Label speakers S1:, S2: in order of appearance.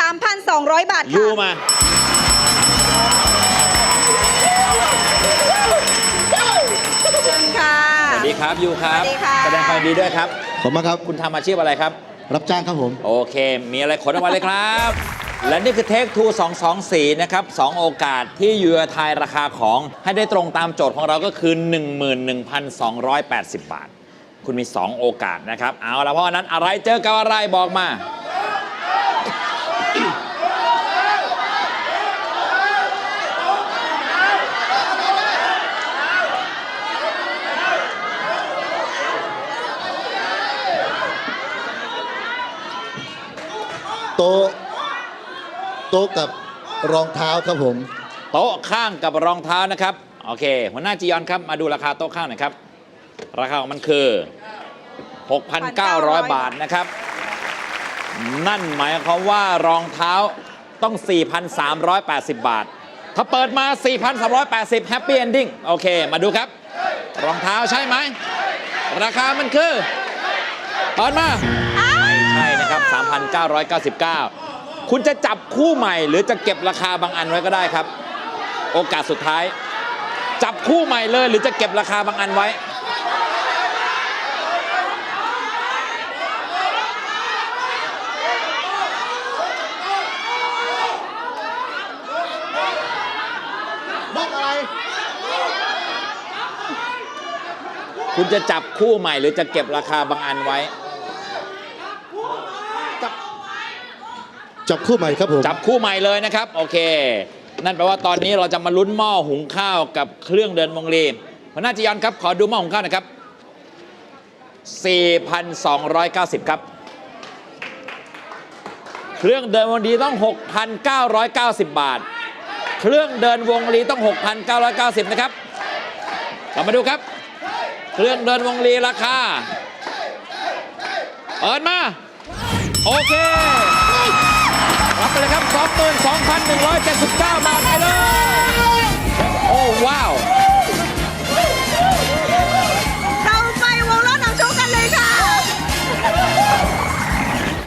S1: 3,200 บาท
S2: ยู
S1: ค่ะ
S2: มา
S1: เชิญค่ะ
S2: สวัสดีครับยูครับ
S1: สวัสดีค่ะ
S2: แสดงความยินดีด้วยครับ
S3: ขอบคุณมากครับ
S2: คุณทำอาชีพอะไรครับ
S3: รับจ้างครับผม
S2: โอเค มีอะไรขนออกมาเลยครับ และนี่คือเทคทู224 นะครับ 2 โอกาสที่ยูจะทายราคาของให้ได้ตรงตามโจทย์ของเราก็คือ 11,280 บาท คุณมี 2 โอกาสนะครับ เอาละเพราะฉะนั้นอะไรเจอกับอะไรบอกมา
S3: โต๊ะโต๊ะกับรองเท้าครับผม
S2: โต๊ะข้างกับรองเท้านะครับ โอเค หัวหน้าจียอนครับ มาดูราคาโต๊ะข้างหน่อยครับ ราคาของมันคือ 6,900 บาทนะครับ นั่นหมายความว่ารองเท้าต้อง 4,380 บาท ถ้าเปิดมา 4,380 Happy Ending โอเค มาดูครับ รองเท้าใช่ไหม ราคามันคือ เปิดมา 3,999 คุณจะจับคู่ใหม่ หรือจะเก็บราคาบางอันไว้ก็ได้ครับ โอกาสสุดท้าย จับคู่ใหม่เลย หรือจะเก็บราคาบางอันไว้
S3: บ้าอะไร
S2: คุณจะจับคู่ใหม่ หรือจะเก็บราคาบางอันไว้
S3: จับคู่ใหม่ครับผม
S2: จับคู่ใหม่เลยนะครับ โอเค นั่นแปลว่าตอนนี้เราจะมาลุ้นหม้อหุงข้าวกับเครื่องเดินวงรีหัวหน้าจียอนครับ ขอดูหม้อหุงข้าวนะครับ 4,290 ครับ เครื่องเดินวงรีต้อง 6,990 บาท เครื่องเดินวงรีต้อง 6,990 นะครับเรามาดูครับ เครื่องเดินวงรีราคาเปิดมา โอเค 22,179 บาทไปเลยโอ้ว้าว